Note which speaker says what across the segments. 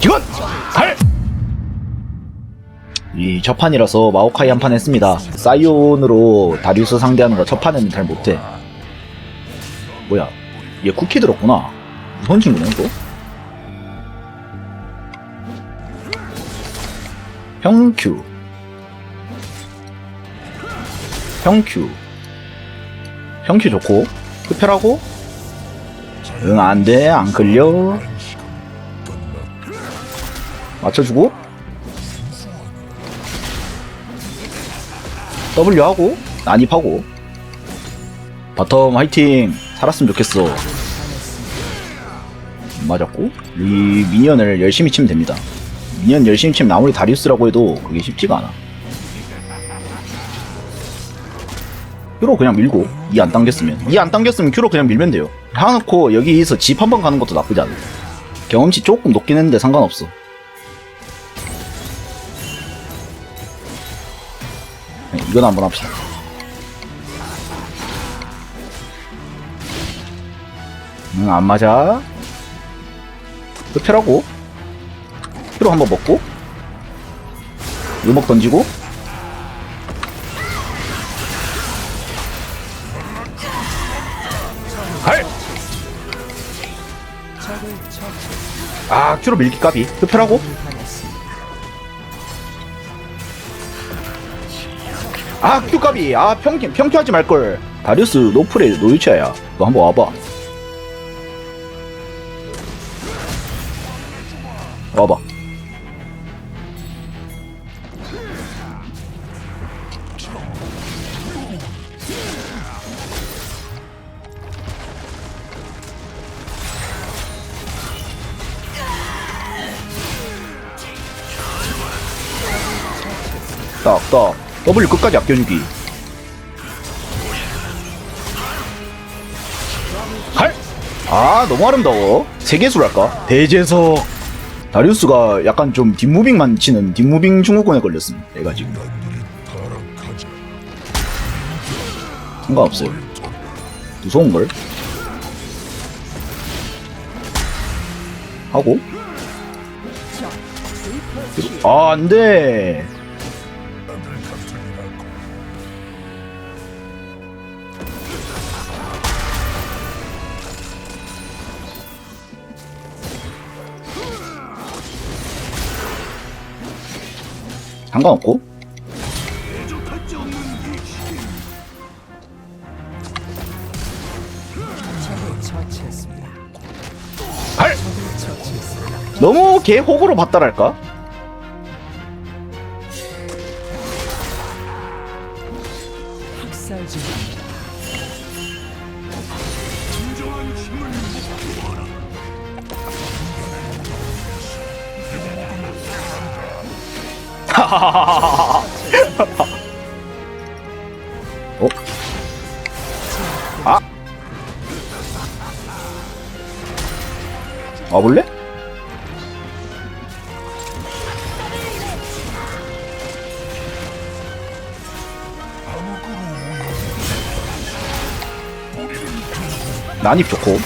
Speaker 1: 기원! 갈! 이 첫판이라서 마오카이 한 판 했습니다. 사이온으로 다리우스 상대하는 거 첫판에는 잘 못해. 뭐야? 얘 쿠키 들었구나. 무슨 친구네, 이거? 형큐. 형큐. 형큐 좋고. 흡혈하고. 응, 안 돼. 안 끌려. 맞춰주고. W 하고. 난입하고. 바텀 화이팅. 살았으면 좋겠어. 맞았고. 이 미니언을 열심히 치면 됩니다. 미니언 열심히 치면 아무리 다리우스라고 해도 그게 쉽지가 않아. 큐로 그냥 밀고 이 안 당겼으면 이 안 당겼으면 큐로 그냥 밀면 돼요. 하놓고 여기서 집 한 번 가는 것도 나쁘지 않아. 경험치 조금 높긴 했는데 상관없어. 네, 이건 한번 합시다. 응, 안 맞아. 흡혈하고. 큐로 한번 먹고. 의목 던지고. 아, 큐로 밀기 까비. 흡혈하고. 아, 큐 까비. 아, 평, 평큐하지 말걸. 다리우스 노플의 노유치아야. 너 한번 와봐. 딱, 딱. W 끝까지 아껴주기. 할! 아, 너무 아름다워. 세계수랄까? 대제석. 다리우스가 약간 좀 뒷무빙만 치는 뒷무빙 중후군에 걸렸음. 얘가 지금. 상관없어요. 무서운걸? 하고. 아, 안 돼. 상관없고. 할! 너무 개 호구로 봤다랄까? 어? 아! 와볼래? 난입 좋고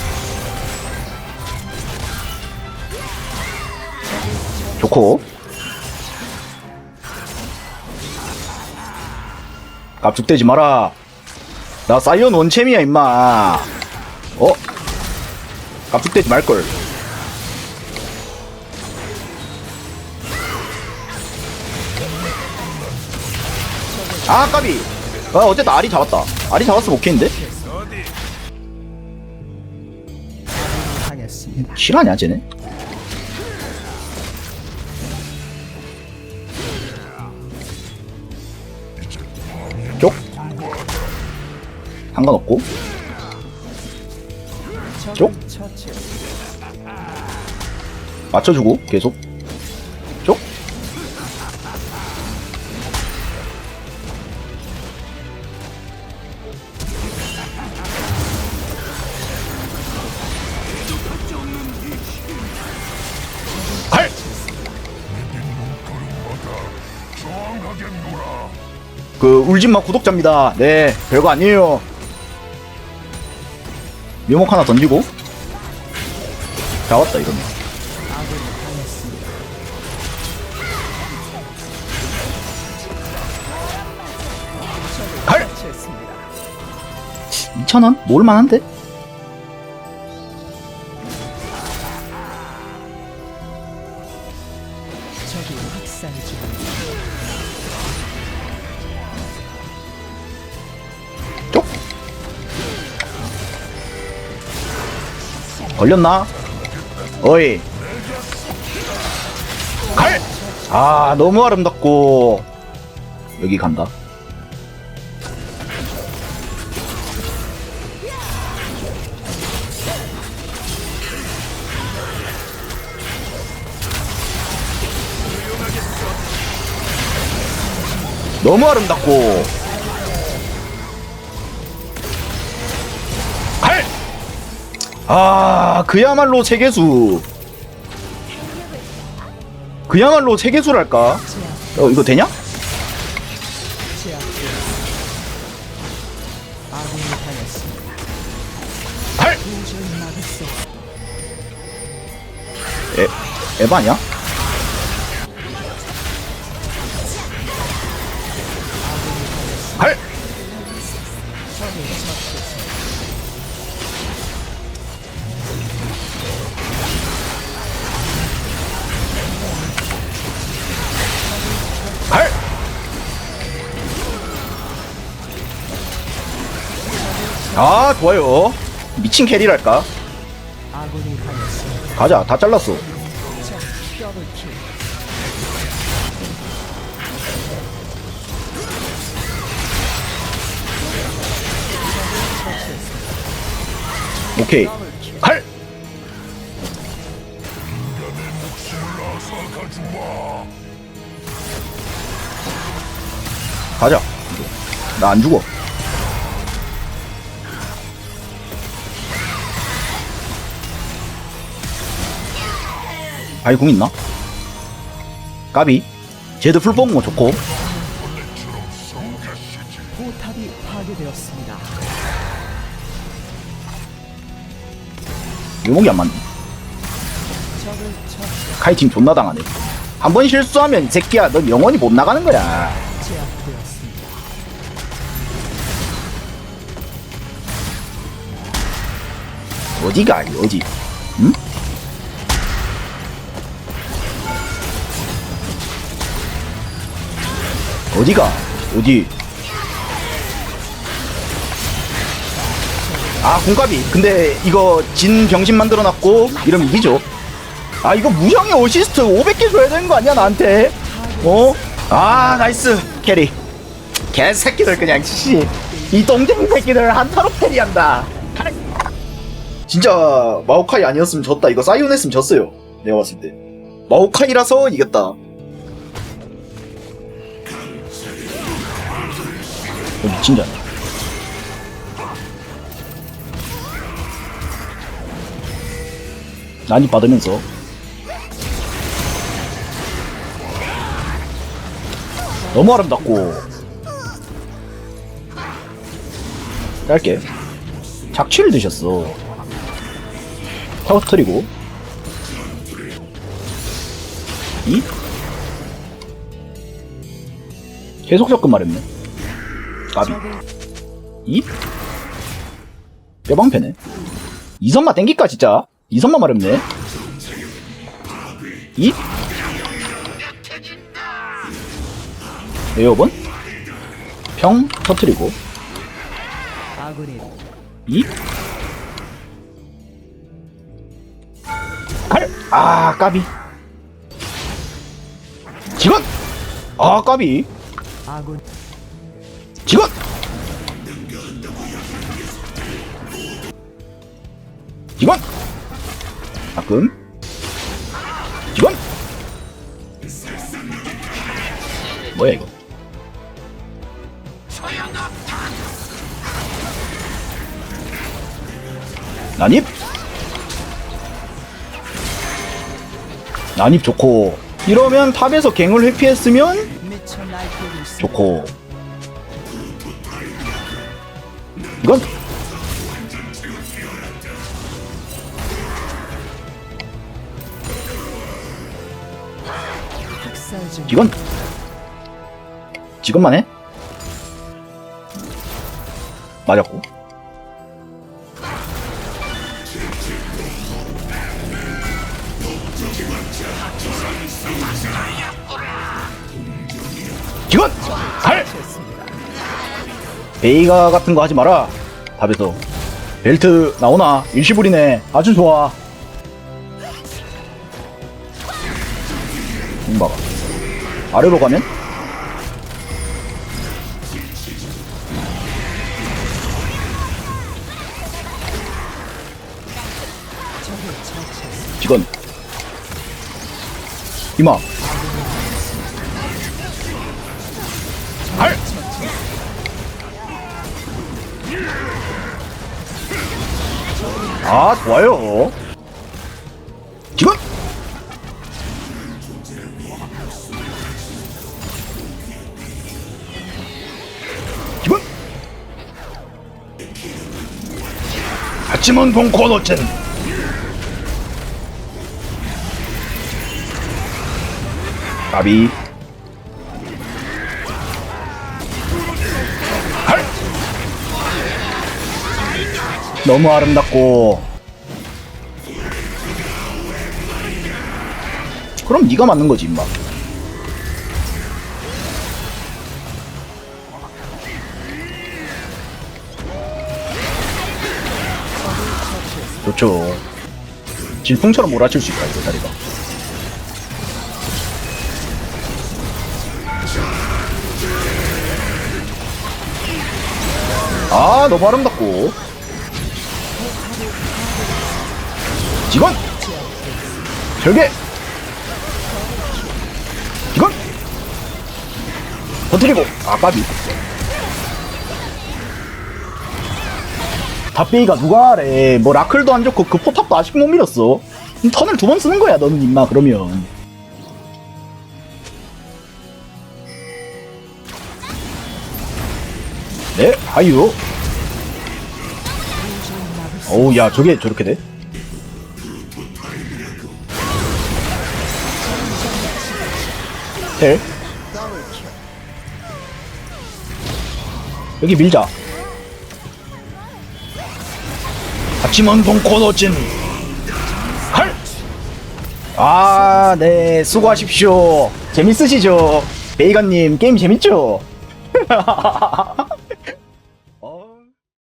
Speaker 1: 좋고 깝죽대지 마라 나 사이언 원챔이야 임마 어? 깝죽대지 말걸 아 까비 아 어쨌든 알이 잡았다 알이 잡았으면 오케이인데? 실화냐 쟤네? 상관없고 쪽. 맞춰주고 계속 쪽 할! 그 울진마 구독자입니다. 네, 별거 아니에요. 묘목 하나 던지고 잡았다 이러면 갈! 2,000원? 모을만한데? 걸렸나? 어이 갈! 아 너무 아름답고 여기 간다 너무 아름답고 아, 그야말로 세계수. 그야말로 세계수랄까? 어, 이거 되냐?
Speaker 2: 제압되었습니다. 아군이 당했습니다.
Speaker 1: 아, 좋아요. 미친 캐리랄까? 가자, 다 잘랐어. 오케이. 갈! 가자. 나 안 죽어. 아이 궁 있나? 까비. 제드 풀 뽑은 거 좋고.
Speaker 2: 포탑이 파괴되었습니다.
Speaker 1: 유목이 안 맞네.
Speaker 2: 적을 처치
Speaker 1: 카이팅 존나 당하네. 한 번 실수하면 이 새끼야, 넌 영원히 못 나가는 거야.
Speaker 2: 제압되었습니다.
Speaker 1: 어디가 어디? 응? 어디가 어디? 아 공갑이 근데 이거 진 병신 만들어놨고 이러면 이기죠 아 이거 무형의 어시스트 500개 줘야 되는 거 아니야 나한테 어? 아 나이스 캐리 개새끼들 그냥 씨이 동생 새끼들 한타로 캐리한다 진짜 마오카이 아니었으면 졌다. 이거 사이온 했으면 졌어요. 내가 봤을 때. 마오카이라서 이겼다. 미친 줄 알아. 난입 받으면서. 너무 아름답고. 짧게. 작취를 드셨어. 터트리고. 이? 계속 접근 말했네 까비. 이? 뼈방패네. 이선마 땡길까 진짜? 이선마 말했네. 이? 에어본? 평 터트리고.
Speaker 2: 이?
Speaker 1: 갈! 아, 까비. 직원! 아, 까비. 직원! 직원! 가끔. 직원! 뭐야, 이거? 난입? 난입 좋고. 이러면 탑에서 갱을 회피했으면. 좋고 이건 이건 지금만 해? 맞았고 지금 갈! 베이가 같은 거 하지 마라. 답에서. 벨트 나오나? 일시불이네. 아주 좋아. 봐봐. 아래로 가면? 직원. 이마 아, 좋아요. 직원! 기본 아침은 봉코노첸 까비 너무 아름답고 그럼 네가 맞는 거지 임마 좋죠. 질풍처럼 몰아칠 수 있다, 이거 다리가. 아, 너무 아름답고. 직원! 절개! 직원! 터뜨리고, 아, 까비. 답베이가 누가 하래 뭐 라클도 안 좋고 그 포탑도 아직 못 밀었어 턴을 두 번 쓰는 거야 너는 임마 그러면 네 하유 어우 야 저게 저렇게 돼? 텔 여기 밀자 아침은 동코노진 할! 아, 네, 수고하십시오. 재밌으시죠? 베이건님, 게임 재밌죠?